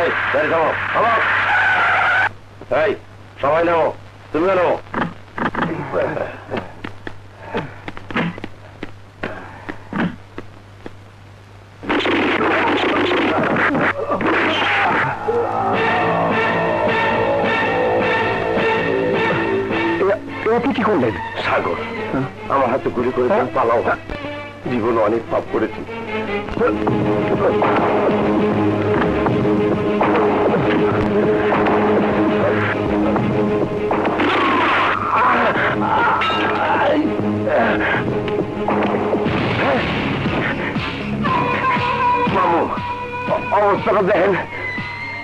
এই গাড়ি থামো থামো এই সবাই নামো। তুমিও নামো। আপনি কি করলেন? সাগর আমার হাতে গুলি করে তুমি পালাও। জীবনে অনেক পাপ করেছি। মামু অবস্থাটা দেখেন।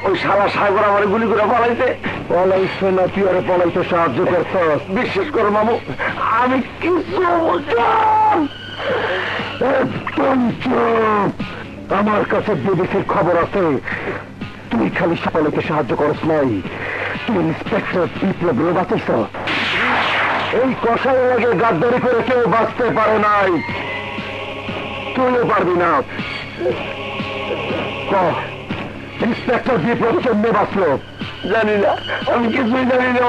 ওই সারা সাগর আমার গুলি করে পালাইতে পলাইছে না তুই আরে পলাইতে সাহায্য করছস? বিশ্বাস করো মামু আমি কিছু একদম চুপ। আমার কাছে বিবিসির খবর আছে। তুই খালি সকলকে সাহায্য করস নাই। তুই ইন্সপেক্টর বিপ্লব বাঁচিস এই কষাই লাগে গাদ্দারি করে কেউ বাঁচতে পারে নাই। তুইও পারবি না। ইন্সপেক্টর বিপ্লব কেমনে বাঁচলো? জানি না, আমি কিছুই জানি না।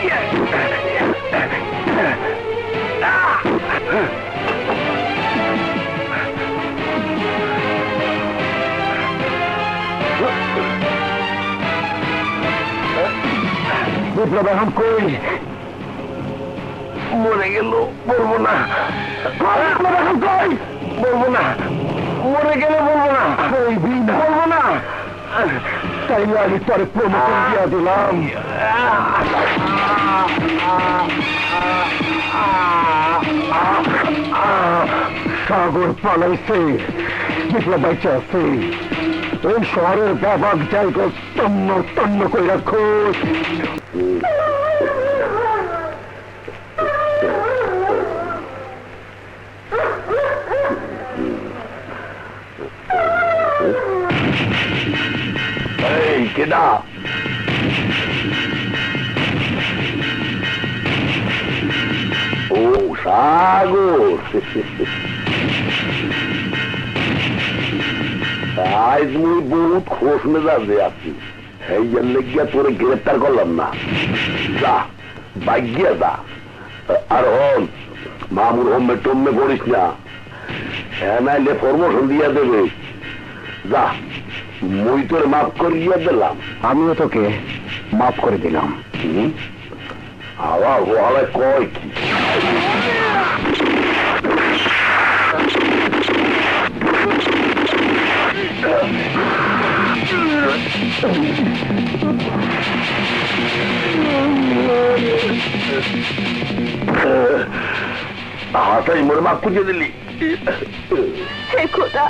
বিপ্লব এখন কই? মরে গেল বলব না। বিপ্লব এখন কই? বলব না। মরে গেলে বলব না। বলব না। তাই আমি তোর প্রমোশন দিয়া দিলাম সাগর পালাইছে বিপ্লব বাইচা আছে এই শহরের ব্যাপক জায়গা তন্ন তন্ন করে রাখো এই কেডা ও সাগর আজ মুই বহুত খোশ মেজাজে আছি। এই জন্য গিয়া তোরে গ্রেপ্তার করলাম না। যা বাইক যা। আর হন, মামুর হোমে টম্মে করিস না। হ্যাঁ নাইলে প্রমোশন দিয়া দেবে। যা। মুই তোর মাফ করিয়া দিলাম। আমিও তোকে মাফ করে দিলাম? আবার ওয়ালে কয় কি? হাতাই মোরে মাফ করিয়ে দিলি। হে খোদা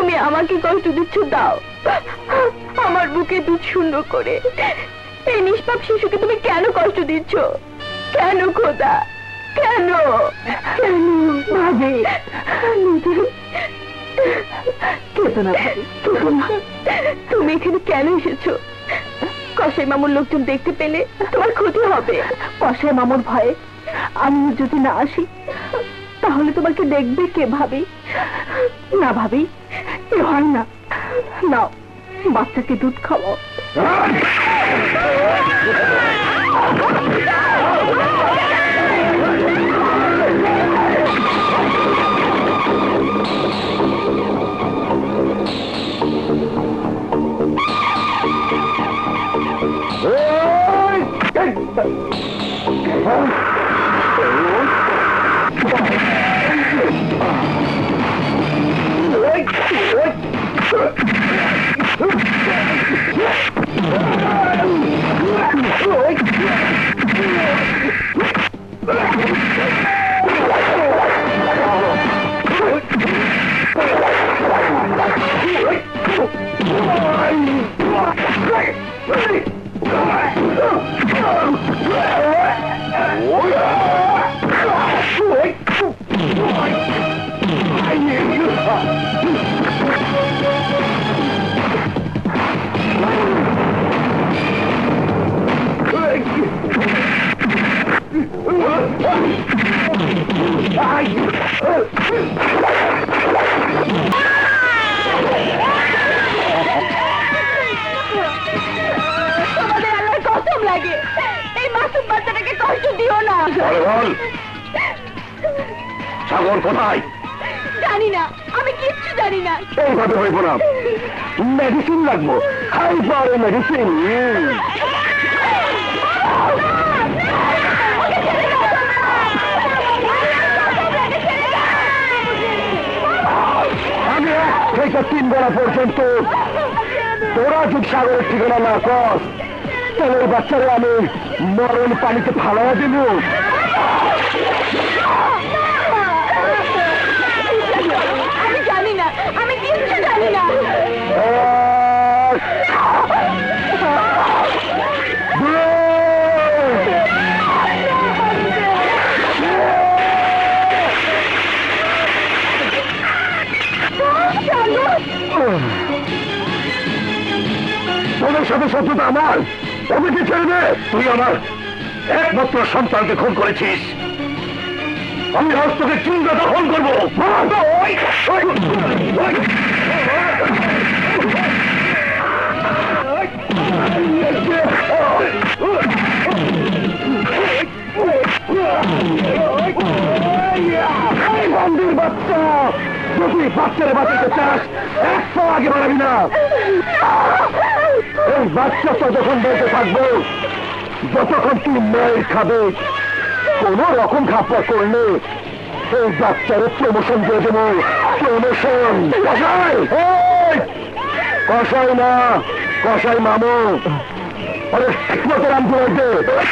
তুমি আমাকে কষ্ট দিচ্ছ দাও। আমার বুকে দুধ শূন্য করে। এই নিষ্পাপ শিশুকে তুমি কেন কষ্ট দিচ্ছ? কেন খোদা? কেন? কেন? ভাবি কেতনা ভাবি। তুমি এখানে কেন এসেছ? কসাই মামুর লোকজন দেখতে পেলে তোমার ক্ষতি হবে। কসাই মামুর ভয়ে আমি যদি না আসি তাহলে তোমাকে দেখবে কে ভাবি? না ভাবি এ হয় না নাও বাচ্চাকে দুধ খাওয়াও ওই Ah! লাগে। এই মাসুম বাচ্চাটাকে কষ্ট দিও না। বলে বল। সাগর কোথায়? জানি না আমি কিচ্ছু জানি না। এইভাবে হইব না। মেডিসিন লাগবো। Hyper medicine. আমি এক থেকে তিন বেলা পর্যন্ত তোরা যদি সাগরের ঠিকানা না কর ওই বাচ্চারে আমি মরণ পানিতে ফালাইয়া দিব। আমি জানি না আমি কিচ্ছু জানি না। তোদের সাথে শত্রুতা আমার। ওদেরকে ছেড়ে দে। তুই আমার একমাত্র সন্তানকে খুন করেছিস। আমি আজ তোকে চিন্তা দখল করব। বন্দির বাচ্চা, যদি বাচ্চারে বাঁচাতে চাস, একশো আগে বাড়াবি না। এই বাচ্চা যখন বেঁচে থাকবে, যতক্ষণ তুই মায়ের খাবে, কোন রকম খাপড়া করলে এই বাচ্চারে প্রমোশন দিয়ে দেবো। প্রমোশন কষাই না! কষাই মামু! আরে মতো রাম দে এবার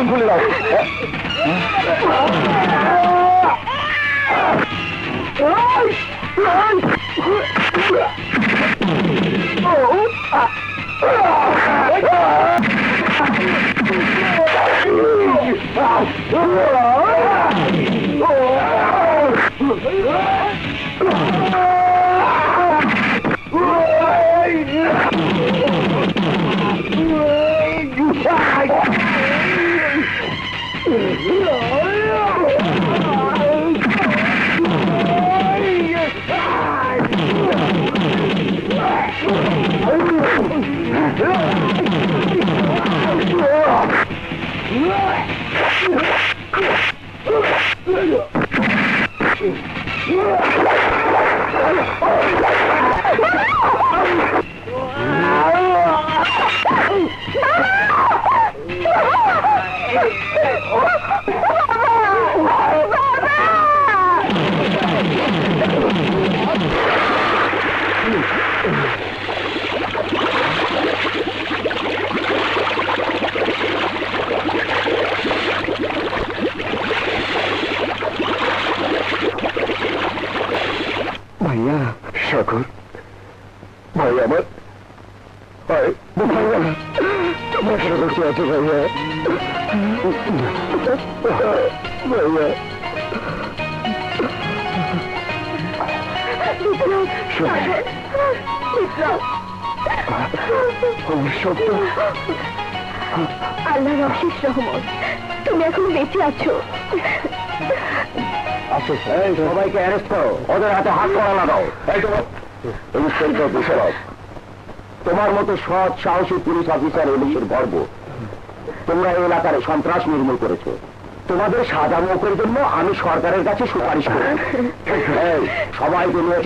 আগুন খুলে দাও Oh! সাগর ভাই আমার ভাই ভাইয়া সত্য আল্লাহর অশেষ রহমত। তুমি এখন বেঁচে আছো। এই সবাইকে অ্যারেস্ট করো। ওদের হাতে হাত করা লাগাও এই তো। ইন্সপেক্টর বিশরফ তোমার মতো সৎ সাহসী পুলিশ অফিসার এলিশের গর্ব। তোমরা এই এলাকার সন্ত্রাস নির্মূল করেছ। তোমাদের সাজা মৌকের জন্য আমি সরকারের কাছে সুপারিশ করি। সবাইকে নিয়ে